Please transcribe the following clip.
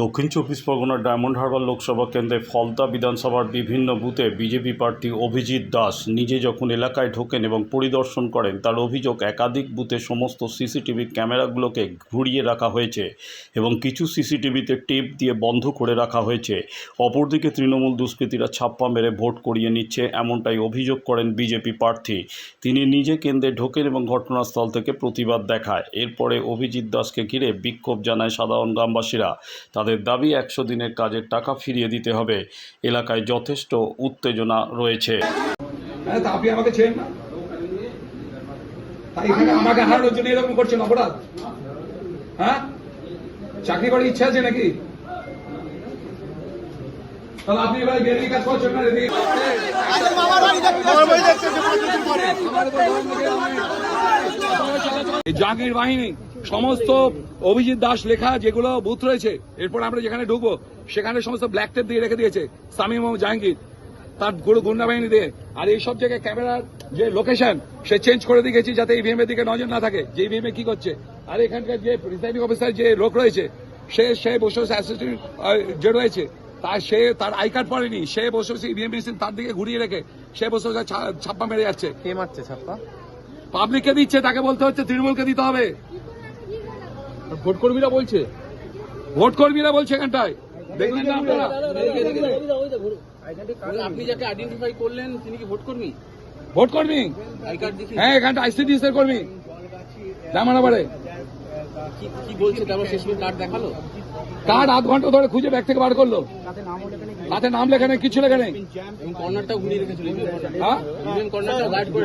দক্ষিণ চব্বিশ পরগনার ডায়মন্ড হারবার লোকসভা কেন্দ্রে ফলতা বিধানসভার বিভিন্ন বুথে বিজেপি প্রার্থী অভিজিৎ দাস নিজে যখন এলাকায় ঢোকেন এবং পরিদর্শন করেন, তার অভিযোগ একাধিক বুথে সমস্ত সিসিটিভি ক্যামেরাগুলোকে ঘুরিয়ে রাখা হয়েছে এবং কিছু সিসিটিভিতে টেপ দিয়ে বন্ধ করে রাখা হয়েছে। অপরদিকে তৃণমূল দুষ্কৃতীরা ছাপ্পা মেরে ভোট করিয়ে নিচ্ছে এমনটাই অভিযোগ করেন বিজেপি প্রার্থী। তিনি নিজে কেন্দ্রে ঢোকেন এবং ঘটনাস্থল থেকে প্রতিবাদ দেখায়। এরপরে অভিজিৎ দাসকে ঘিরে বিক্ষোভ জানায় সাধারণ গ্রামবাসীরা। তাদের দাবি একশো দিনের কাজের টাকা ফিরিয়ে দিতে হবে। এলাকায় যথেষ্ট উত্তেজনা রয়েছে। আপনি হ্যাঁ? চাকরি করার ইচ্ছা আছে নাকি? তাহলে আপনি এবার বেরিয়ে কাজ করছেন না জাহাঙ্গীর বাহিনী সমস্ত অভিজিৎ দাস লেখা যেগুলো বুথ রয়েছে এরপর আমরা যেখানে ঢুকবো সেখানে সমস্ত ব্ল্যাক টেপ দিয়ে রেখে দিয়েছে সামিম ও জাহাঙ্গীর। তার গুরু গুন্ডা বাহিনী দিয়ে। আর এই সব জায়গায় ক্যামেরার যে লোকেশন সে চেঞ্জ করে দিয়ে গেছি যাতে ইভিএম এর দিকে নজর না থাকে যে ইভিএম এ কি করছে। আর এখানকার যে প্রিসাইডিং অফিসার যে লোক রয়েছে সে সে বসে বসে অ্যাসিস্ট্যান্ট যে রয়েছে তার সে তার আই কার্ড পড়েনি সে বসে বসে ইভিএম মেশিন তার দিকে ঘুরিয়ে রেখে সে বসে বসে ছাপ্পা মেরে যাচ্ছে। কে মারছে ছাপ্পা? পাবলিককে দিচ্ছে তাকে বলতে হচ্ছে তৃণমূলকে দিতে হবে। ভোট কর্মীরা বলছে। ভোট কর্মীরা বলছে এখানটায়। দেখলেন না আপনারা? আপনি যাকে আইডেন্টিফাই করলেন তিনি কি ভোট কর্মী ভোট কর্মী আই কার্ড দেখি হ্যাঁ এখানটা আইসিডিএস এর কর্মী। জামানাবাড়ে। কি কি বলছে? তারপর শেষ কার্ড দেখাল? কার্ড আধ ঘণ্টা ধরে খুঁজে ব্যাগ থেকে বার করল। তাতে নাম লেখা নেই কিছু লেখা নেই। এবং ঘুরিয়ে রেখেছিল। হ্যাঁ? গার্ড করে